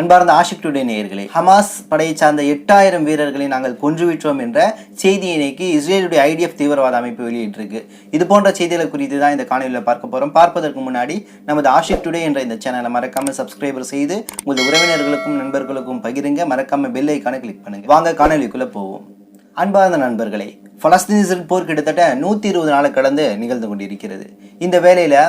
அன்பார்ந்த ஆஷிக் டுடே நேயர்களே ஹமாஸ் படையை சார்ந்த எட்டாயிரம் வீரர்களை நாங்கள் கொன்றுவிட்டோம் என்ற செய்தியை இன்னைக்கு இஸ்ரேலுடைய ஐடிஎஃப் தீவிரவாத அமைப்பு வெளியிட்டிருக்கு. இது போன்ற செய்திகளை குறித்து தான் இந்த காணொலியில் பார்க்க போகிறோம் பார்ப்பதற்கு முன்னாடி நமது ஆஷிக் டுடே என்ற இந்த சேனலை மறக்காமல் சப்ஸ்கிரைபர் செய்து உங்கள் உறவினர்களுக்கும் நண்பர்களுக்கும் பகிருங்க. மறக்காமல் பெல் ஐக்கானை கிளிக் பண்ணுங்க. வாங்க காணொலிக்குள்ளே போவோம். அன்பார்ந்த நண்பர்களே பலஸ்தீன் இஸ்ரேல் போர் கிட்டத்தட்ட நூற்றி இருபது நாளை கடந்து நிகழ்ந்து கொண்டிருக்கிறது. இந்த வேலையில்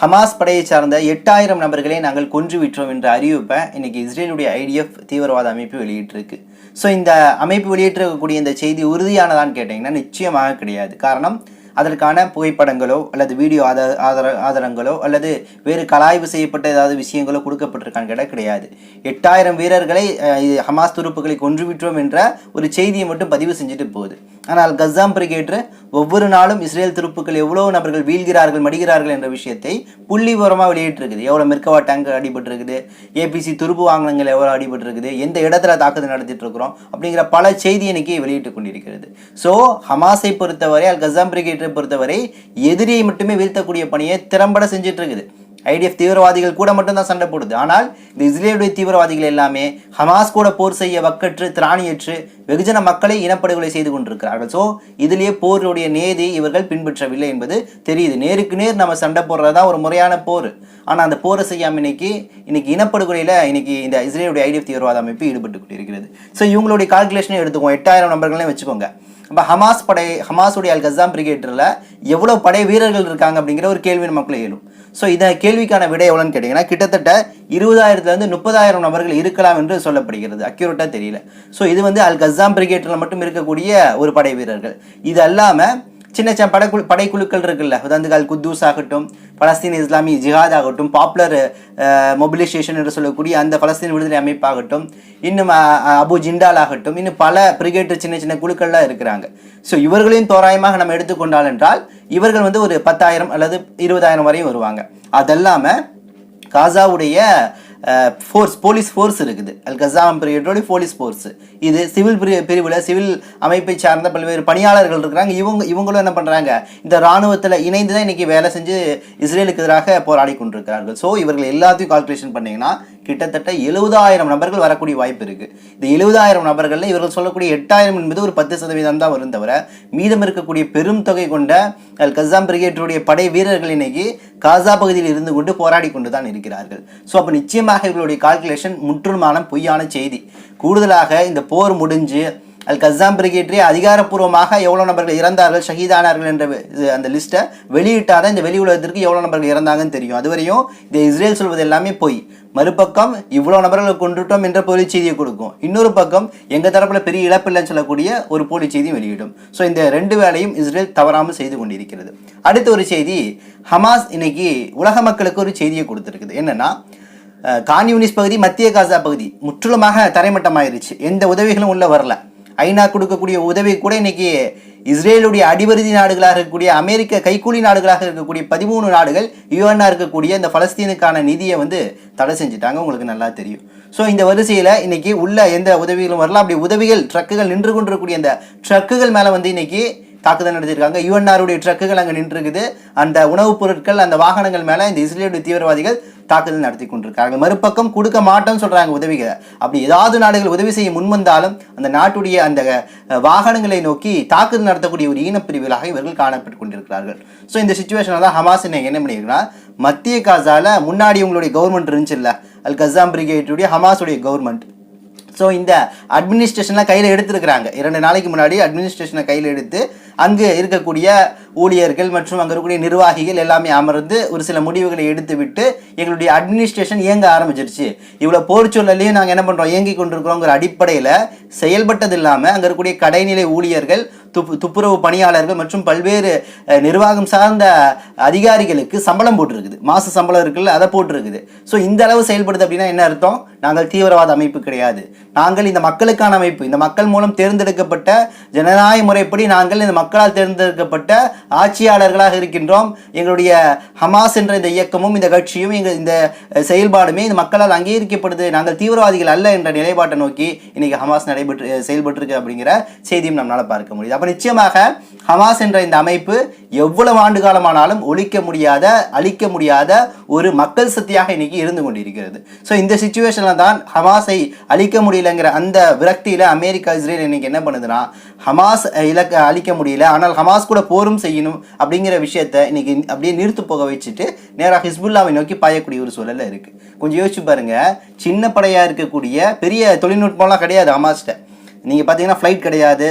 ஹமாஸ் படையை சார்ந்த எட்டாயிரம் நபர்களை நாங்கள் கொன்று விட்டோம் என்ற அறிவிப்பை இன்னைக்கு இஸ்ரேலுடைய ஐடிஎஃப் தீவிரவாத அமைப்பு வெளியிட்டிருக்கு. ஸோ இந்த அமைப்பு வெளியிட்டிருக்கக்கூடிய இந்த செய்தி உறுதியானதான்னு கேட்டிங்கன்னா நிச்சயமாக கிடையாது. காரணம் அதற்கான புகைப்படங்களோ அல்லது வீடியோ ஆதார ஆதார ஆதாரங்களோ அல்லது வேறு கலாய்வு செய்யப்பட்ட ஏதாவது விஷயங்களோ கொடுக்கப்பட்டிருக்கான்னு கேட்டால் கிடையாது. எட்டாயிரம் வீரர்களை ஹமாஸ் துருப்புகளை கொன்றுவிட்டோம் என்ற ஒரு செய்தியை மட்டும் பதிவு செஞ்சுட்டு போகுது. ஆனால் கசாம் பிரிகேட்ரு ஒவ்வொரு நாளும் இஸ்ரேல் துருப்புக்கள் எவ்வளோ நபர்கள் வீழ்கிறார்கள் மடிகிறார்கள் என்ற விஷயத்தை புள்ளி விவரமாக வெளியிட்டிருக்குது. எவ்வளோ மெர்கவா டேங்க் அடிபட்டிருக்குது ஏபிசி துருப்பு வாங்கினங்கள் எவ்வளோ அடிபட்டிருக்குது எந்த இடத்துல தாக்குதல் நடத்திட்டு இருக்கிறோம் அப்படிங்கிற பல செய்தி இன்னைக்கு வெளியிட்டு கொண்டிருக்கிறது. ஸோ ஹமாஸை பொறுத்தவரை அல் கசாம் பிரிகேட்டை பொறுத்தவரை எதிரியை மட்டுமே வீழ்த்தக்கூடிய பணியை திறம்பட செஞ்சுட்டு இருக்குது ஐடிஎஃப் தீவிரவாதிகள் கூட மட்டும்தான் சண்டை போடுது. ஆனால் இந்த இஸ்ரேலுடைய தீவிரவாதிகள் எல்லாமே ஹமாஸ் கூட போர் செய்ய வக்கற்று திராணியற்று வெகுஜன மக்களை இனப்படுகொலை செய்து கொண்டிருக்கிறார்கள். ஸோ இதிலேயே போருடைய நேதி இவர்கள் பின்பற்றவில்லை என்பது தெரியுது. நேருக்கு நேர் நம்ம சண்டை போடுறது தான் ஒரு முறையான போர். ஆனால் அந்த போரை செய்யாமல் இன்னைக்கு இன்னைக்கு இனப்படுகொலையில் இன்னைக்கு இந்த இஸ்ரேலுடைய ஐடிஎஃப் தீவிரவாத அமைப்பு ஈடுபட்டு கொண்டிருக்கிறது. ஸோ இவங்களுடைய கால்குலேஷனே எடுத்துக்கோங்க. எட்டாயிரம் நம்பர்களையும் வச்சுக்கோங்க. இப்போ ஹமாஸ் படை ஹமாஸுடைய அல் கசாம் பிரிகேட்டரில் எவ்வளோ படை வீரர்கள் இருக்காங்க அப்படிங்கிற ஒரு கேள்வி நமக்குள்ள எழும். ஸோ இந்த கேள்விக்கான விடை எவ்வளோன்னு கேட்டிங்கன்னா கிட்டத்தட்ட இருபதாயிரத்துலேருந்து முப்பதாயிரம் நபர்கள் இருக்கலாம் என்று சொல்லப்படுகிறது. அக்யூரேட்டாக தெரியல. ஸோ இது வந்து அல் கசாம் பிரிகேட்டரில் மட்டும் இருக்கக்கூடிய ஒரு படை வீரர்கள். இது அல்லாமல் சின்ன சின்ன படைக்குழு படைக்குழுக்கள் இருக்குல்ல. உதாரணத்துக்கு குத்தூஸ் ஆகட்டும் பலஸ்தீன் இஸ்லாமிய ஜிஹாத் ஆகட்டும் பாப்புலர் மொபிலைசேஷன் என்று சொல்லக்கூடிய அந்த பலஸ்தீன் விடுதலை அமைப்பாகட்டும் இன்னும் அபு ஜிண்டால் ஆகட்டும் இன்னும் பல பிரிகேட் சின்ன சின்ன குழுக்கள்லாம் இருக்கிறாங்க. ஸோ இவர்களையும் தோராயமாக நம்ம எடுத்துக்கொண்டால் என்றால் இவர்கள் வந்து ஒரு பத்தாயிரம் அல்லது இருபதாயிரம் வரையும் வருவாங்க. அதல்லாமல் காசாவுடைய ஃபோர்ஸ் போலீஸ் ஃபோர்ஸ் இருக்குது. அல் கசாம் போலீஸ் ஃபோர்ஸ் இது சிவில் பிரி பிரிவில் சிவில் அமைப்பை சார்ந்த பல்வேறு பணியாளர்கள் இருக்கிறாங்க. இவங்க இவங்களும் என்ன பண்ணுறாங்க இந்த இராணுவத்தில் இணைந்து தான் இன்றைக்கி வேலை செஞ்சு இஸ்ரேலுக்கு எதிராக போராடி கொண்டிருக்கிறார்கள். ஸோ இவர்கள் எல்லாத்தையும் கால்குலேஷன் பண்ணிங்கன்னா கிட்டத்தட்ட எழுபதாயிரம் நபர்கள் வரக்கூடிய வாய்ப்பு இருக்குது இந்த எழுபதாயிரம் நபர்களில் இவர்கள் சொல்லக்கூடிய எட்டாயிரம் என்பது ஒரு பத்து சதவீதம் தான் வரும் தவிர மீதம் இருக்கக்கூடிய பெரும் தொகை கொண்ட அல் கசாம் பிரிகேட்டருடைய படை வீரர்கள் இன்னைக்கு காசா பகுதியில் இருந்து கொண்டு போராடி கொண்டு தான் இருக்கிறார்கள். ஸோ அப்போ நிச்சயமாக இவர்களுடைய கால்குலேஷன் முற்றுமான பொய்யான செய்தி. கூடுதலாக இந்த போர் முடிஞ்சு அல் கசாம் பிரிகேட்ரி அதிகாரப்பூர்வமாக எவ்வளோ நபர்கள் இறந்தார்கள் ஷஹீதானார்கள் என்ற அந்த லிஸ்ட்டை வெளியிட்டாதான் இந்த வெளி உலகத்திற்கு எவ்வளோ நபர்கள் இறந்தாங்கன்னு தெரியும். அதுவரையும் இந்த இஸ்ரேல் சொல்வது எல்லாமே போய். மறுபக்கம் இவ்வளோ நபர்களை கொண்டுட்டோம் என்ற போலி செய்தியை கொடுக்கும். இன்னொரு பக்கம் எங்கள் தரப்பில் பெரிய இழப்பு இல்லைன்னு சொல்லக்கூடிய ஒரு போலி செய்தியும் வெளியிடும். ஸோ இந்த ரெண்டு வேலையும் இஸ்ரேல் தவறாமல் செய்து கொண்டிருக்கிறது. அடுத்த ஒரு செய்தி ஹமாஸ் இன்னைக்கு உலக மக்களுக்கு ஒரு செய்தியை கொடுத்துருக்குது. என்னென்னா கான்யூனிஸ்ட் பகுதி மத்திய காசா பகுதி முற்றிலுமாக தரைமட்டமாயிருச்சு. எந்த உதவிகளும் உள்ளே வரல. ஐநா கொடுக்கக்கூடிய உதவி கூட இன்னைக்கு இஸ்ரேலுடைய அடிவருதி நாடுகளாக இருக்கக்கூடிய அமெரிக்க கைக்கூலி நாடுகளாக இருக்கக்கூடிய பதிமூணு நாடுகள் யுஎன்ஆ இருக்கக்கூடிய இந்த பலஸ்தீனுக்கான நிதியை வந்து தடை செஞ்சுட்டாங்க. உங்களுக்கு நல்லா தெரியும். ஸோ இந்த வரிசையில் இன்னைக்கு உள்ள எந்த உதவிகளும் வரலாம். அப்படி உதவிகள் ட்ரக்குகள் நின்று கொண்டிருக்கக்கூடிய அந்த ட்ரக்குகள் மேலே வந்து இன்னைக்கு தாக்குதல் நடத்தியிருக்காங்க. யுஎன்ஆருடைய ட்ரக்குகள் அங்கே நின்றுருக்குது. அந்த உணவுப் பொருட்கள் அந்த வாகனங்கள் மேலே இந்த இஸ்ரேலுடைய தீவிரவாதிகள் தாக்குதல் நடத்தி கொண்டிருக்காங்க. மறுபக்கம் கொடுக்க மாட்டோம்னு சொல்கிறாங்க உதவிகளை. அப்படி ஏதாவது நாடுகள் உதவி செய்ய முன்வந்தாலும் அந்த நாட்டுடைய அந்த வாகனங்களை நோக்கி தாக்குதல் நடத்தக்கூடிய ஒரு ஈனப்பிரிவுகளாக இவர்கள் காணப்பட்டு கொண்டிருக்கிறார்கள். ஸோ இந்த சுச்சுவேஷனில் தான் ஹமாஸ் என்ன பண்ணியிருக்குன்னா மத்திய காசால முன்னாடி உங்களுடைய கவர்மெண்ட் இருந்துச்சுல்ல அல் கசாம் பிரிகேடுடைய ஹமாஸுடைய கவர்மெண்ட் ஸோ இந்த அட்மினிஸ்ட்ரேஷன்லாம் கையில் எடுத்திருக்கிறாங்க. இரண்டு நாளைக்கு முன்னாடி அட்மினிஸ்ட்ரேஷனை கையில் எடுத்து அங்கு இருக்கக்கூடிய ஊழியர்கள் மற்றும் அங்கே இருக்கக்கூடிய நிர்வாகிகள் எல்லாமே அமர்ந்து ஒரு சில முடிவுகளை எடுத்து விட்டு எங்களுடைய அட்மினிஸ்ட்ரேஷன் இயங்க ஆரம்பிச்சிருச்சு. இவ்வளோ போர் சூழலையும் நாங்கள் என்ன பண்ணுறோம் இயங்கி கொண்டிருக்கிறோங்கிற அடிப்படையில் செயல்பட்டது இல்லாமல் அங்கே இருக்கக்கூடிய கடைநிலை ஊழியர்கள் துப்பு துப்புரவு பணியாளர்கள் மற்றும் பல்வேறு நிர்வாகம் சார்ந்த அதிகாரிகளுக்கு சம்பளம் போட்டிருக்குது. மாச சம்பளம் இருக்குல்ல அதை போட்டிருக்குது. ஸோ இந்த அளவு செயல்படுது அப்படின்னா என்ன அர்த்தம்? நாங்கள் தீவிரவாத அமைப்பு கிடையாது. நாங்கள் இந்த மக்களுக்கான அமைப்பு. இந்த மக்கள் மூலம் தேர்ந்தெடுக்கப்பட்ட ஜனநாயக முறைப்படி நாங்கள் இந்த மக்களால் தேர்ந்தெடுக்கப்பட்ட ஆட்சியாளர்களாக இருக்கின்றோம். எங்களுடைய ஹமாஸ் என்ற இந்த இயக்கமும் இந்த கட்சியும் எங்கள் இந்த செயல்பாடுமே இந்த மக்களால் அங்கீகரிக்கப்படுது. நாங்கள் தீவிரவாதிகள் அல்ல என்ற நிலைப்பாட்டை நோக்கி இன்னைக்கு ஹமாஸ் நடைபெற்று செயல்பட்டுருக்கு செயல்பட்டிருக்கு அப்படிங்கிற செய்தியும் நம்மளால் பார்க்க முடியுது. அப்போ நிச்சயமாக ஹமாஸ் என்ற இந்த அமைப்பு எவ்வளவு ஆண்டு காலமானாலும் ஒழிக்க முடியாத அழிக்க முடியாத ஒரு மக்கள் சக்தியாக இன்னைக்கு இருந்து கொண்டிருக்கிறது. ஸோ இந்த சுச்சுவேஷனில் தான் ஹமாஸை அழிக்க முடியலங்கிற அந்த விரக்தியில் அமெரிக்கா இஸ்ரேல் இன்னைக்கு என்ன பண்ணுதுன்னா ஹமாஸ் இலக்க அழிக்க முடியல ஆனால் ஹமாஸ் கூட போரும் செய்யணும் அப்படிங்கிற விஷயத்த இன்னைக்கு அப்படியே நிறுத்து போக வச்சுட்டு நேராக ஹிஸ்புல்லாவை நோக்கி பாயக்கூடிய ஒரு சூழலில் இருக்குது கொஞ்சம் யோசிச்சு பாருங்க. சின்ன படையாக இருக்கக்கூடிய பெரிய தொழில்நுட்பம்லாம் கிடையாது ஹமாஸ்கிட்ட நீங்கள் பார்த்தீங்கன்னா ஃப்ளைட் கிடையாது.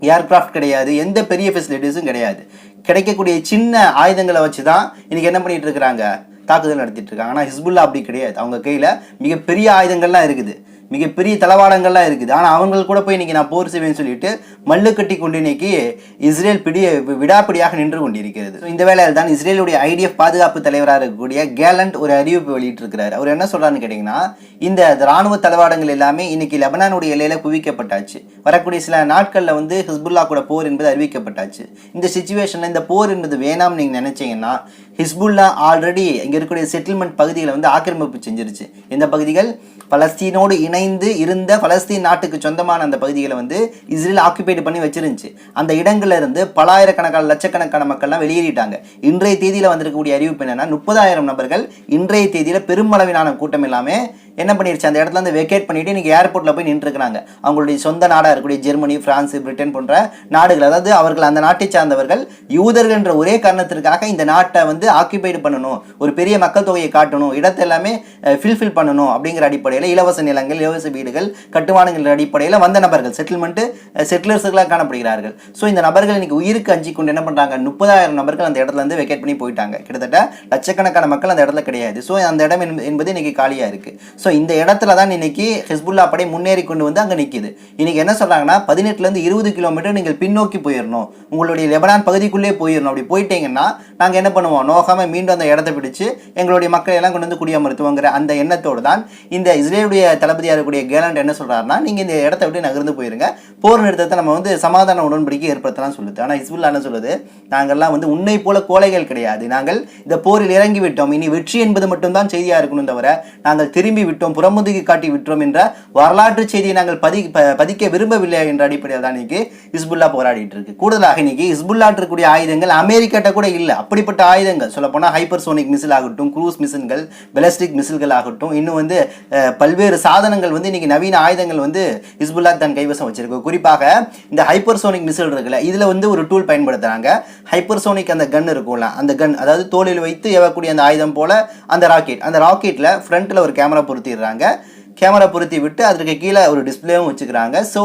ஏர்க்ராஃப்ட் கிடையாது எந்த பெரிய ஃபெசிலிட்டிஸும் கிடையாது. கிடைக்கக்கூடிய சின்ன ஆயுதங்களை வச்சு தான் இன்னைக்கு என்ன பண்ணிகிட்டு இருக்கிறாங்க? தாக்குதல் நடத்திட்டு இருக்காங்க. ஆனால் ஹிஸ்புல்லா அப்படி கிடையாது. அவங்க கையில் மிகப்பெரிய ஆயுதங்கள்லாம் இருக்குது. மிகப்பெரிய தளவாடங்கள்லாம் இருக்குது. ஆனால் அவங்க கூட போய் இன்னைக்கு நான் போர் செய்வேன்னு சொல்லிட்டு மல்லு கட்டி கொண்டு இன்னைக்கு இஸ்ரேல் பிடி விடாப்பிடியாக நின்று கொண்டிருக்கிறது. இந்த வேளையில் தான் இஸ்ரேலுடைய ஐடிஎஃப் பாதுகாப்பு தலைவராக இருக்கக்கூடிய கேலண்ட் ஒரு அறிவிப்பு வெளியிட்டிருக்கிறார். அவர் என்ன சொல்கிறான்னு கேட்டிங்கன்னா இந்த ராணுவ தளவாடங்கள் எல்லாமே இன்னைக்கு லெபனானுடைய எல்லையில் குவிக்கப்பட்டாச்சு. வரக்கூடிய சில நாட்களில் வந்து ஹிஸ்புல்லா கூட போர் என்பது அறிவிக்கப்பட்டாச்சு. இந்த சுச்சுவேஷனில் இந்த போர் என்பது வேணாம்னு நீங்கள் நினச்சிங்கன்னா ஹிஸ்புல்லா ஆல்ரெடி இங்கே இருக்கக்கூடிய செட்டில்மெண்ட் பகுதிகளை வந்து ஆக்கிரமிப்பு செஞ்சிருச்சு. இந்த பகுதிகள்? பலஸ்தீனோடு இணைந்து இருந்த பலஸ்தீன் நாட்டுக்கு சொந்தமான அந்த பகுதிகளை வந்து இஸ்ரேல் ஆக்குபைடு பண்ணி வச்சிருந்துச்சு. அந்த இடங்கள்ல இருந்து பலாயிரக்கணக்கான லட்சக்கணக்கான மக்கள்லாம் வெளியேறிட்டாங்க. இன்றைய தேதியில் வந்திருக்கக்கூடிய அறிவிப்பு என்னென்னா முப்பதாயிரம் நபர்கள் இன்றைய தேதியில் பெருமளவிலான கூட்டம் எல்லாமே என்ன பண்ணிருச்சு? அந்த இடத்துல இருந்து வெக்கேட் பண்ணிட்டு இன்றைக்கி ஏர்போர்ட்ல போய் நின்றுருக்காங்க அவங்களுடைய சொந்த நாடாக இருக்கக்கூடிய ஜெர்மனி பிரான்ஸ் பிரிட்டன் போன்ற நாடுகள். அதாவது அவர்கள் அந்த நாட்டை சார்ந்தவர்கள் யூதர்கள் என்ற ஒரே காரணத்திற்காக இந்த நாட்டை வந்து ஆக்கிபைடு பண்ணணும். ஒரு பெரிய மக்கள் தொகையை காட்டணும். இடத்தை எல்லாமே ஃபில்ஃபில் பண்ணணும் அப்படிங்கிற அடிப்படையில் இலவச நிலங்கள் இலவச வீடுகள் கட்டுமானங்கள் அடிப்படையில் வந்த நபர்கள் செட்டில்மெண்ட் செட்டிலர்ஸுகளாக காணப்படுகிறார்கள். ஸோ இந்த நபர்கள் இன்னைக்கு உயிருக்கு அஞ்சி கொண்டு என்ன பண்ணுறாங்க முப்பதாயிரம் நபர்கள் அந்த இடத்துல இருந்து வெக்கேட் பண்ணி போயிட்டாங்க. கிட்டத்தட்ட லட்சக்கணக்கான மக்கள் அந்த இடத்துல கிடையாது. ஸோ அந்த இடம் என்பது இன்னைக்கு காலியாக இருக்கு. ஸோ இந்த இடத்துல தான் இன்னைக்கு ஹிஸ்புல்லா படை முன்னேறி கொண்டு வந்து அங்கே நிற்கிது இன்னைக்கு என்ன சொல்றாங்கன்னா பதினெட்டுலேருந்து இருபது கிலோமீட்டர் நீங்கள் பின்னோக்கி போயிடணும் உங்களுடைய லெபனான் பகுதிக்குள்ளே போயிடணும் அப்படி போயிட்டீங்கன்னா நாங்கள் என்ன பண்ணுவோம்? நோக்காமல் மீண்டும் அந்த இடத்த பிடிச்சு எங்களுடைய மக்களை எல்லாம் கொண்டு வந்து குடியமர்த்துவோங்கிற அந்த எண்ணத்தோடு தான் இந்த இஸ்ரேலுடைய தளபதியாக இருக்கக்கூடிய கேலண்ட் என்ன சொல்றாருன்னா நீங்கள் இந்த இடத்த விட்டு நகர்ந்து போயிருங்க. போர் நிறுத்தத்தை நம்ம வந்து சமாதான உடன்படிக்கை ஏற்படுத்தலாம் சொல்லுது. ஆனால் ஹிஸ்புல்லா என்ன சொல்லுது? நாங்கள்லாம் வந்து உன்னை போல கோலைகள் கிடையாது. நாங்கள் இந்த போரில் இறங்கி விட்டோம் இனி வெற்றி என்பது மட்டும்தான் செய்தியாக இருக்கணும் தவிர நாங்கள் திரும்பி விட்டு விட்டோம் புறமுதுகி காட்டி விட்டோம் என்ற வரலாற்று செய்தியை நாங்கள் பதி ப- பதிக்க விரும்பவில்லை என்ற அடிப்படையில் தான் இன்னைக்கு ஹிஸ்புல்லா போராடிட்டு இருக்கு. கூடுதலாக இன்னைக்கு ஹிஸ்புல்லா இருக்கக்கூடிய ஆயுதங்கள் அமெரிக்காட்ட கூட இல்லை. அப்படிப்பட்ட ஆயுதங்கள் சொல்ல போனால் ஹைப்பர்சோனிக் மிசில் ஆகட்டும் குரூஸ் மிசில்கள் பெலஸ்டிக் மிசில்கள் ஆகட்டும் இன்னும் வந்து பல்வேறு சாதனங்கள் வந்து இன்னைக்கு நவீன ஆயுதங்கள் வந்து ஹிஸ்புல்லா தன் கைவசம் வச்சிருக்கு. குறிப்பாக இந்த ஹைப்பர்சோனிக் மிசில் இருக்குல்ல இதுல வந்து ஒரு டூல் பயன்படுத்துறாங்க. ஹைப்பர்சோனிக் அந்த கன் இருக்கும்ல அந்த கன் அதாவது தோளில் வைத்து ஏவக்கூடிய அந்த ஆயுதம் போல அந்த ராக்கெட் அந்த ராக்கெட்ல ஃப்ரண்ட்ல ஒரு கேமரா பொருத்திடுறாங்க கேமரா பொருத்தி விட்டு அதற்கு கீழே ஒரு டிஸ்பிளேவும் வச்சுக்கிறாங்க. ஸோ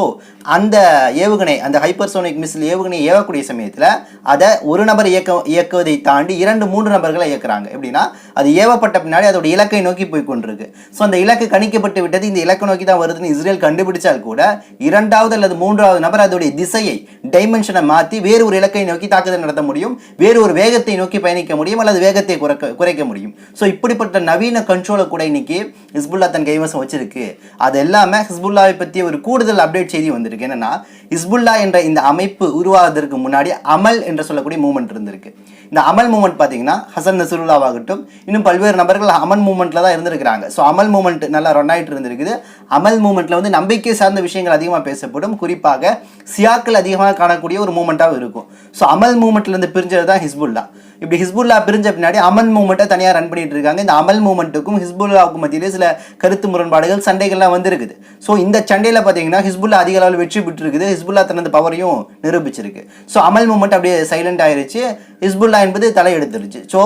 அந்த ஏவுகணை அந்த ஹைப்பர்சோனிக் மிசில் ஏவுகணை ஏவக்கூடிய சமயத்தில் அதை ஒரு நபர் இயக்க இயக்குவதை தாண்டி இரண்டு மூன்று நபர்களை இயக்குறாங்க. எப்படின்னா அது ஏவப்பட்ட பின்னாடி அதோட இலக்கை நோக்கி போய் கொண்டிருக்கு. ஸோ அந்த இலக்கு கணிக்கப்பட்டு விட்டது இந்த இலக்கை நோக்கி தான் வருதுன்னு இஸ்ரேல் கண்டுபிடிச்சால் கூட இரண்டாவது அல்லது மூன்றாவது நபர் அதோடைய திசையை டைமென்ஷனை மாற்றி வேறு ஒரு இலக்கை நோக்கி தாக்குதல் நடத்த முடியும் வேறு ஒரு வேகத்தை நோக்கி பயணிக்க முடியும் அல்லது வேகத்தை குறைக்க குறைக்க முடியும். ஸோ இப்படிப்பட்ட நவீன கண்ட்ரோலை கூட இன்னைக்கு ஹிஸ்புல்லா தன் கைவசம் வச்சிருக்கு. அது எல்லாமே ஹிஸ்புல்லாவை பற்றி ஒரு கூடுதல் அப்டேட் செய்தி வந்திருக்கு. என்னன்னா ஹிஸ்புல்லா என்ற இந்த அமைப்பு உருவாவதற்கு முன்னாடி அமல் என்று சொல்லக்கூடிய மூமெண்ட் இருந்திருக்கு. இந்த அமல் மூமெண்ட் பார்த்தீங்கன்னா ஹசன் நசருல்லாவாகட்டும் இன்னும் பல்வேறு நபர்கள் அமல் மூமெண்ட்ல தான் இருந்திருக்கிறாங்க. ஸோ அமல் மூமெண்ட் நல்லா ரன் ஆகிட்டு இருந்திருக்குது. அமல் மூமெண்ட்டில் வந்து நம்பிக்கை சார்ந்த விஷயங்கள் அதிகமாக பேசப்படும். குறிப்பாக சியாக்கள் அதிகமாக காணக்கூடிய ஒரு மூமெண்ட்டாகவும் இருக்கும். ஸோ அமல் மூமெண்ட்ல இருந்து பிரிஞ்சது தான் ஹிஸ்புல்லா. இப்படி ஹிஸ்புல்லா பிரிஞ்ச பின்னாடி அமல் மூமெண்ட்டை தனியாக ரன் பண்ணிட்டு இருக்காங்க. இந்த அமல் மூமெண்ட்டுக்கும் ஹிஸ்புல்லாவுக்கும் மத்தியிலே சில கருத்து முரண்பாடுகள் சண்டைகள்லாம் வந்திருக்குது. ஸோ இந்த சண்டையில் பார்த்தீங்கன்னா ஹிஸ்புல்லா அதிக அளவில் வெற்றி பெற்றிருக்குது. ஹிஸ்புல்லா தனது பவரையும் நிரூபிச்சிருக்கு. ஸோ அமல் மூமெண்ட் அப்படியே சைலண்ட் ஆயிருச்சு. ஹிஸ்புல்லா என்பது தலையெடுத்துருச்சு. ஸோ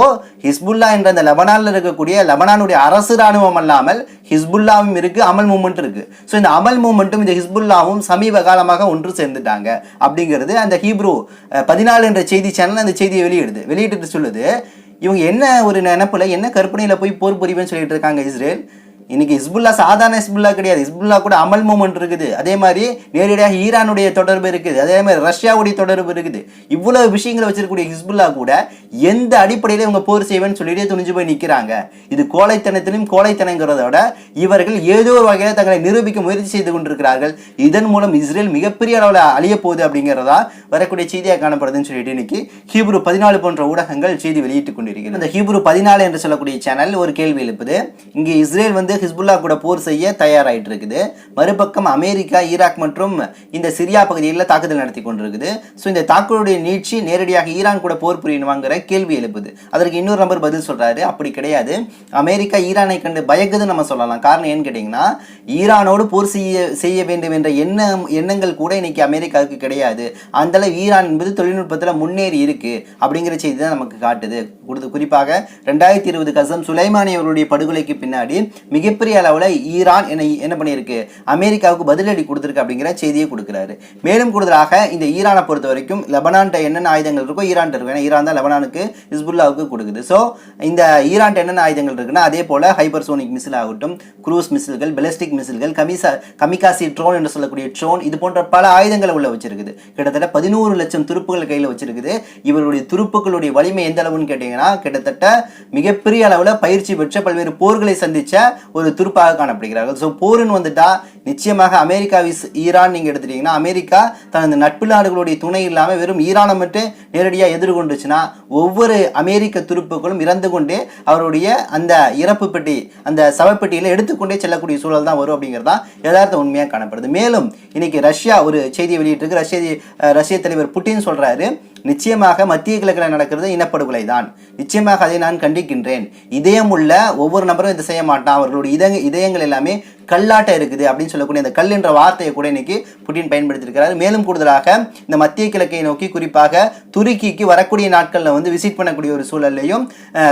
ஹிஸ்புல்லா என்ற அந்த லெபனானில் இருக்கக்கூடிய லெபனானுடைய அரசு ராணுவம் அல்லாமல் ஹிஸ்புல்லாவும் இருக்கு அமல் மூமெண்ட் இருக்கு. ஸோ இந்த அமல் மூமெண்ட்டும் இந்த ஹிஸ்புல்லாவும் சமீப காலமாக ஒன்று சேர்ந்துட்டாங்க. அப்படிங்கிறது அந்த ஹீப்ரூ பதினாலு என்ற செய்தி சேனல் அந்த செய்தியை வெளியிடுது. வெளியிட்டு சொல்லுது. இவங்க என்ன ஒரு நினைப்புல என்ன கற்பனையில் போய் போர் புரிவேன்னு சொல்லிட்டு இருக்காங்க இஸ்ரேல்? இன்னைக்கு ஹிஸ்புல்லா சாதாரண ஹிஸ்புல்லா கிடையாது. ஹிஸ்புல்லா கூட அமல் மூமெண்ட் இருக்குது. அதே மாதிரி நேரடியாக ஈரானுடைய தொடர்பு இருக்குது. அதே மாதிரி ரஷ்யாவுடைய தொடர்பு இருக்குது. இவ்வளவு விஷயங்களை வச்சிருக்கக்கூடிய ஹிஸ்புல்லா கூட எந்த அடிப்படையில் இவங்க போர் செய்வேன்னு சொல்லிட்டு துணிஞ்சு போய் நிற்கிறாங்க இது கோழைத்தனத்திலும் கோழைத்தனங்கிறதோட இவர்கள் ஏதோ ஒரு வகையில் தங்களை நிரூபிக்க முயற்சி செய்து கொண்டிருக்கிறார்கள். இதன் மூலம் இஸ்ரேல் மிகப்பெரிய அளவில் அழிய போகுது அப்படிங்கிறதா வரக்கூடிய செய்தியாக காணப்படுதுன்னு சொல்லிட்டு இன்னைக்கு ஹீப்ரு பதினாலு போன்ற ஊடகங்கள் செய்தி வெளியிட்டுக் கொண்டிருக்கிறது. இந்த ஹீப்ரு பதினாலு என்று சொல்லக்கூடிய சேனல் ஒரு கேள்வி எழுப்புது. இங்கே இஸ்ரேல் வந்து ஹிஸ்புல்லா கூட போர் செய்ய தயாராகிட்டு இருக்குது மறுபக்கம் அமெரிக்கா ஈராக் மற்றும் இந்த சிரியா பகுதிகளில் தாக்குதல் நடத்தி கொண்டிருக்குது. ஸோ இந்த தாக்குதலுடைய நீட்சி நேரடியாக ஈரான் கூட போர் புரியணுமாங்கிற கேள்வி எழுப்புது. அதற்கு இன்னொரு நம்பர் பதில் சொல்கிறாரு அப்படி கிடையாது. அமெரிக்கா ஈரானை கண்டு பயக்குதுன்னு நம்ம சொல்லலாம். காரணம் ஏன்னு கேட்டிங்கன்னா ஈரானோடு போர் செய்ய செய்ய வேண்டும் என்ற எண்ணம் எண்ணங்கள் கூட இன்னைக்கு அமெரிக்காவுக்கு கிடையாது. அந்தளவு ஈரான் என்பது தொழில்நுட்பத்தில் முன்னேறி இருக்குது அப்படிங்கிற செய்தி தான் நமக்கு காட்டுது. குறிப்பாக ரெண்டாயிரத்தி இருபது கசம் சுலைமானி அவருடைய படுகொலைக்கு பின்னாடி மிக மிகப்பெரிய அளவில் ஈரான் என்ன என்ன பண்ணியிருக்கு? அமெரிக்காவுக்கு பதிலடி கொடுத்துருக்கு அப்படிங்கிற செய்தியை கொடுக்குறாரு. மேலும் கூடுதலாக இந்த ஈரானை பொறுத்த வரைக்கும் லெபனான்ட்ட என்னென்ன ஆயுதங்கள் இருக்கோ ஈரான் இருக்கும் ஏன்னா ஈரான் தான் லெபனானுக்கு ஹிஸ்புல்லாவுக்கு கொடுக்குது. ஸோ இந்த ஈரான் என்னென்ன ஆயுதங்கள் இருக்குன்னா அதே போல் ஹைப்பர்சோனிக் மிசில் ஆகட்டும் குரூஸ் மிசில்கள் பெலஸ்டிக் மிசில்கள் கமிசா கமிகாசி ட்ரோன் என்று சொல்லக்கூடிய ட்ரோன் இது போன்ற பல ஆயுதங்களை உள்ள வச்சிருக்குது. கிட்டத்தட்ட பதினோரு லட்சம் துருப்புகள் கையில் வச்சிருக்குது. இவருடைய துருப்புகளுடைய வலிமை எந்த அளவுன்னு கேட்டிங்கன்னா கிட்டத்தட்ட மிகப்பெரிய அளவில் பயிற்சி பெற்ற பல்வேறு போர்களை சந்தித்த ஒரு துருப்பாக காணப்படுகிறார்கள். ஸோ போருன்னு வந்துட்டா நிச்சயமாக அமெரிக்கா விஸ் ஈரான் நீங்கள் எடுத்துட்டீங்கன்னா அமெரிக்கா தனது நட்பு நாடுகளுடைய துணை இல்லாமல் வெறும் ஈரானை மட்டும் நேரடியாக எதிர்கொண்டுச்சுன்னா ஒவ்வொரு அமெரிக்க துருப்புகளும் இறந்து கொண்டே அவருடைய அந்த இறப்பு பெட்டி அந்த சவப்பெட்டியில் எடுத்துக்கொண்டே செல்லக்கூடிய சூழல் தான் வரும் அப்படிங்கிறது தான் யதார்த்த உண்மையாக காணப்படுது. மேலும் இன்னைக்கு ரஷ்யா ஒரு செய்தியை வெளியிட்டிருக்கு. ரஷ்ய ரஷ்ய தலைவர் புட்டின் சொல்கிறாரு நிச்சயமாக மத்திய கிழக்கில் நடக்கிறது இனப்படுகொலை தான் நிச்சயமாக அதை நான் கண்டிக்கின்றேன். இதயம் உள்ள ஒவ்வொரு நபரும் இதை செய்ய மாட்டான். அவர்களுடைய இதய இதயங்கள் எல்லாமே கல்லாட்ட இருக்குது அப்படின்னு சொல்லக்கூடிய அந்த கல் என்ற வார்த்தையை கூட இன்னைக்கு புட்டின் பயன்படுத்தியிருக்கிறார். மேலும் கூடுதலாக இந்த மத்திய கிழக்கை நோக்கி குறிப்பாக துருக்கிக்கு வரக்கூடிய நாட்களில் வந்து விசிட் பண்ணக்கூடிய ஒரு சூழல்லையும்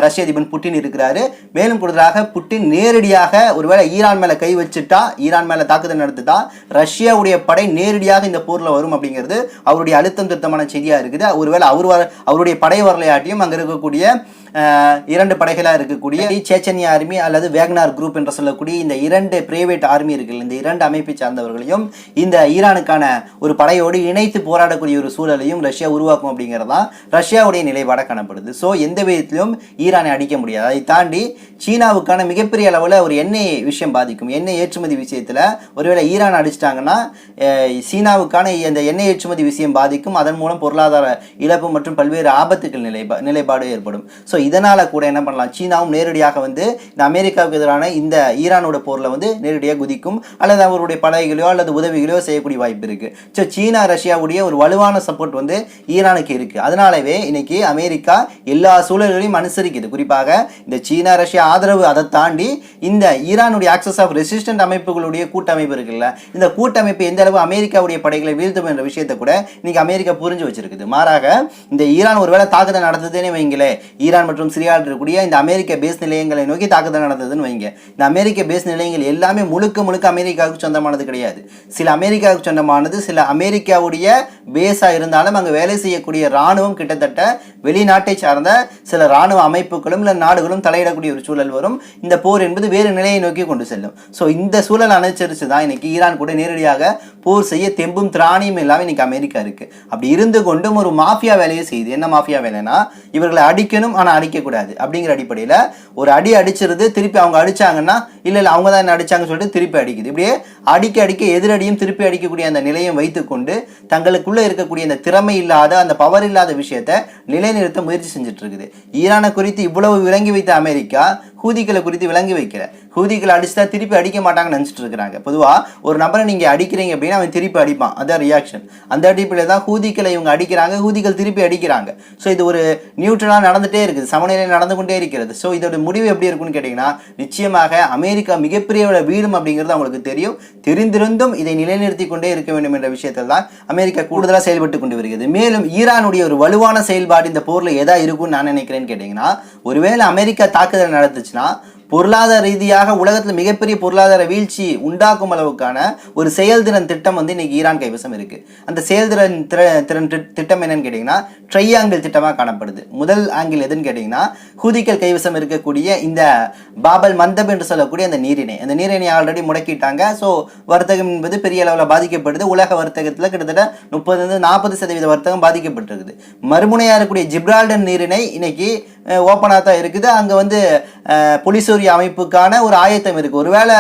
ரஷ்ய அதிபர் புட்டின் இருக்கிறாரு. மேலும் கூடுதலாக புட்டின் நேரடியாக ஒருவேளை ஈரான் மேலே கை வச்சுட்டா ஈரான் மேலே தாக்குதல் நடத்துட்டா ரஷ்யாவுடைய படை நேரடியாக இந்த போரில் வரும் அப்படிங்கிறது அவருடைய அழுத்தம் திருத்தமான செய்தியாக இருக்குது. ஒருவேளை அவர் வர அவருடைய படை வரலையாட்டியும் அங்கே இருக்கக்கூடிய இரண்டு படைகளாக இருக்கக்கூடிய சேச்சன்யா ஆர்மி அல்லது வேக்னார் குரூப் என்று சொல்லக்கூடிய இந்த இரண்டு பிரைவேட் ஆர்மி இருக்குல்ல இந்த இரண்டு அமைப்பை சார்ந்தவர்களையும் இந்த ஈரானுக்கான ஒரு படையோடு இணைத்து போராடக்கூடிய ஒரு சூழலையும் ரஷ்யா உருவாக்கும் அப்படிங்கிறது தான் ரஷ்யாவுடைய நிலைப்பாடாக காணப்படுது. ஸோ எந்த விதத்திலும் ஈரானை அடிக்க முடியாது. அதை தாண்டி சீனாவுக்கான மிகப்பெரிய அளவில் ஒரு எண்ணெய் விஷயம் பாதிக்கும். எண்ணெய் ஏற்றுமதி விஷயத்தில் ஒருவேளை ஈரான் அடிச்சிட்டாங்கன்னா சீனாவுக்கான இந்த எண்ணெய் ஏற்றுமதி விஷயம் பாதிக்கும். அதன் மூலம் பொருளாதார இழப்பு மற்றும் பல்வேறு ஆபத்துக்கள் நிலைப்பா நிலைப்பாடு ஏற்படும். ஸோ இதனால் கூட என்ன பண்ணலாம்? சீனாவும் நேரடியாக வந்து இந்த அமெரிக்காவுக்கு எதிரான இந்த ஈரானோட போரில் வந்து நேரடியாக குதிக்கும். அல்லது அவருடைய படைகளையோ அல்லது உதவிகளையோ செய்யக்கூடிய வாய்ப்பு இருக்குது ஸோ சீனா ரஷ்யாவுடைய ஒரு வலுவான சப்போர்ட் வந்து ஈரானுக்கு இருக்குது அதனாலவே இன்னைக்கு அமெரிக்கா எல்லா சூழல்களையும் அனுசரிக்குது. குறிப்பாக இந்த சீனா ரஷ்யா ஆதரவு அதை தாண்டி இந்த ஈரானுடைய ஆக்சஸ் ஆஃப் ரெசிஸ்டன்ட் அமைப்புகளுடைய கூட்டமைப்பு இருக்குல்ல இந்த கூட்டமைப்பு எந்த அளவு அமெரிக்காவுடைய படைகளை வீழ்த்தும் என்ற விஷயத்தை கூட இன்னைக்கு அமெரிக்கா புரிஞ்சு வச்சிருக்குது. மாறாக இந்த ஈரான் ஒருவேளை தாக்குதல் நடத்துதுன்னு வைங்களே ஈரான் மற்றும் சிரியாவில் இருக்கக்கூடிய இந்த அமெரிக்க பேஸ் நிலையங்களை நோக்கி தாக்குதல் நடந்ததுன்னு வைங்க. இந்த அமெரிக்க பேஸ் நிலையங்கள் எல்லாமே முழுக்க முழுக்க அமெரிக்காவுக்கு சொந்தமானது கிடையாது. சில அமெரிக்காவுக்கு சொந்தமானது சில அமெரிக்காவுடைய பேஸாக இருந்தாலும் அங்கே வேலை செய்யக்கூடிய இராணுவம் கிட்டத்தட்ட வெளிநாட்டை சார்ந்த சில இராணுவ அமைப்புகளும் இல்லை நாடுகளும் தலையிடக்கூடிய ஒரு சூழல் வரும். இந்த போர் என்பது வேறு நிலையை நோக்கி கொண்டு செல்லும். ஸோ இந்த சூழல் அனுசரித்து தான் இன்னைக்கு ஈரான் கூட நேரடியாக போர் செய்ய தெம்பும் திராணியும் இல்லாமல் இன்னைக்கு அமெரிக்கா இருக்குது அப்படி இருந்து கொண்டும் ஒரு மாஃபியா வேலையை செய்யுது. என்ன மாஃபியா வேலைன்னா இவர்களை அடிக்கணும் ஆனால் அடிக்கக்கூடாது அப்படிங்கிற அடிப்படையில் ஒரு அடி அடிச்சிருது திருப்பி அவங்க அடிச்சாங்கன்னா இல்லை இல்லை அவங்க தான் என்ன அடிச்சாங்கன்னு சொல்லிட்டு திருப்பி அடிக்குது. இப்படியே அடிக்க அடிக்க எதிரடியும் திருப்பி அடிக்கக்கூடிய அந்த நிலையை வைத்துக்கொண்டு தங்களுக்குள்ளே இருக்கக்கூடிய அந்த திறமை இல்லாத அந்த பவர் இல்லாத விஷயத்தை நிலைநிறுத்த முயற்சி செஞ்சுட்டு இருக்குது ஈரானை குறித்து இவ்வளவு விளங்கி வைத்த அமெரிக்கா ஹூதிகளை குறித்து விளங்கி வைக்கிற ஹூதிகளை அடிச்சுட்டா திருப்பி அடிக்க மாட்டாங்கன்னு நினச்சிட்டு இருக்கிறாங்க. பொதுவாக ஒரு நபரை நீங்கள் அடிக்கிறீங்க அப்படின்னா அவன் திருப்பி அடிப்பான். அதான் ரியாக்ஷன் அந்த அடிப்படையில் தான் ஹூதிகளை இவங்க அடிக்கிறாங்க ஹூதிகள் திருப்பி அடிக்கிறாங்க. ஸோ இது ஒரு நியூட்ரலாக நடந்துகிட்டே இருக்குது. சமநிலை நடந்து கொண்டே இருக்கிறது. ஸோ இதோட முடிவு எப்படி இருக்குன்னு கேட்டிங்கன்னா நிச்சயமாக அமெரிக்கா மிகப்பெரிய வீடும் அப்படிங்கிறது அவங்களுக்கு தெரியும். தெரிந்திருந்தும் இதை நிலைநிறுத்தி கொண்டே இருக்க வேண்டும் என்ற விஷயத்தில் தான் அமெரிக்கா கூடுதலாக செயல்பட்டு கொண்டு வருகிறது. மேலும் ஈரானுடைய ஒரு வலுவான செயல்பாடு இந்த போரில் எதா இருக்கும்னு நான் நினைக்கிறேன்னு கேட்டிங்கன்னா ஒருவேளை அமெரிக்கா தாக்குதல் நடந்துச்சுன்னா பொருளாதார ரீதியாக உலகத்தில் மிகப்பெரிய பொருளாதார வீழ்ச்சி உண்டாக்கும் அளவுக்கான ஒரு செயல்திறன் திட்டம் வந்து இன்னைக்கு ஈரான் கைவசம் இருக்கு. அந்த செயல்திறன் திற- திறன் திட்டம் என்னன்னு கேட்டிங்கன்னா ட்ரையாங்கிள் திட்டமாக காணப்படுது. முதல் ஆங்கிள் எதுன்னு கேட்டிங்கன்னா ஹூதிகள் கைவசம் இருக்கக்கூடிய இந்த பாபல் மந்தப் என்று சொல்லக்கூடிய அந்த நீரிணை அந்த நீரிணை ஆல்ரெடி முடக்கிட்டாங்க. ஸோ வர்த்தகம் என்பது பெரிய அளவில் பாதிக்கப்படுது. உலக வர்த்தகத்தில் கிட்டத்தட்ட முப்பதுலேருந்து நாற்பது சதவீத வர்த்தகம் பாதிக்கப்பட்டிருக்குது. மறுமுனையாக இருக்கக்கூடிய ஜிப்ரால்டன் நீரிணை இன்னைக்கு ஓப்பனாக தான் இருக்குது. அங்கே வந்து புலிசூரிய அமைப்புக்கான ஒரு ஆயத்தம் இருக்குது ஒருவேளை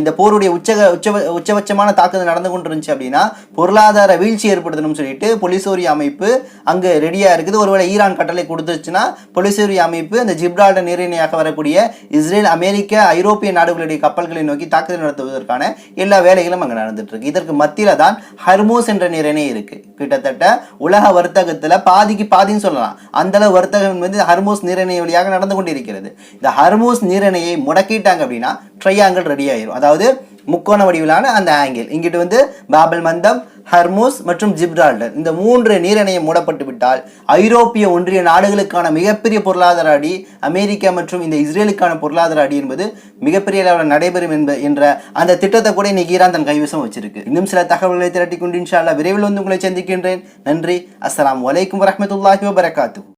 இந்த போருடைய உச்சக உச்ச உச்சபட்சமான தாக்குதல் நடந்து கொண்டு இருந்துச்சு அப்படின்னா பொருளாதார வீழ்ச்சி ஏற்படுத்தணும்னு சொல்லிட்டு பொலிசூரிய அமைப்பு அங்கே ரெடியாக இருக்குது. ஒருவேளை ஈரான் கட்டளை கொடுத்துச்சுன்னா பொலிசூரிய அமைப்பு அந்த ஜிப்ரால்டர் நீரிணையாக வரக்கூடிய இஸ்ரேல் அமெரிக்க ஐரோப்பிய நாடுகளுடைய கப்பல்களை நோக்கி தாக்குதல் நடத்துவதற்கான எல்லா வேலைகளும் அங்கே நடந்துட்டு இருக்கு. இதற்கு மத்தியில் தான் ஹர்மோஸ் என்ற நீரிணை இருக்கு. கிட்டத்தட்ட உலக வர்த்தகத்தில் பாதிக்கு பாதின்னு சொல்லலாம். அந்த அளவு வர்த்தகம் வந்து ஹர்மோஸ் நீரிணை வழியாக நடந்து கொண்டிருக்கிறது. இந்த ஹர்மோஸ் நீரிணையை முடக்கிட்டாங்க அப்படின்னா ட்ரையாங்கிள் ரெடி ஆயிரும். அதாவது முக்கோண வடிவிலான அந்த ஆங்கிள் இங்கிட்டு வந்து பாபல் மந்தம் ஹர்மூஸ் மற்றும் ஜிப்ரால்டர் இந்த மூன்று நீரிணையம் மூடப்பட்டு விட்டால் ஐரோப்பிய ஒன்றிய நாடுகளுக்கான மிகப்பெரிய பொருளாதார அடி அமெரிக்கா மற்றும் இந்த இஸ்ரேலுக்கான பொருளாதார அடி என்பது மிகப்பெரிய அளவில் நடைபெறும் என்ப என்ற அந்த திட்டத்தை கூட இன்னைக்கு ஈரான் தன் கைவசம் வச்சிருக்கு. இன்னும் சில தகவல்களை திரட்டி கொண்டு இன்ஷா விரைவில் வந்து உங்களை சந்திக்கின்றேன். நன்றி. அஸ்லாம் வலைக்கம் வரமத்துல்லாஹி வபரகாத்துஹு.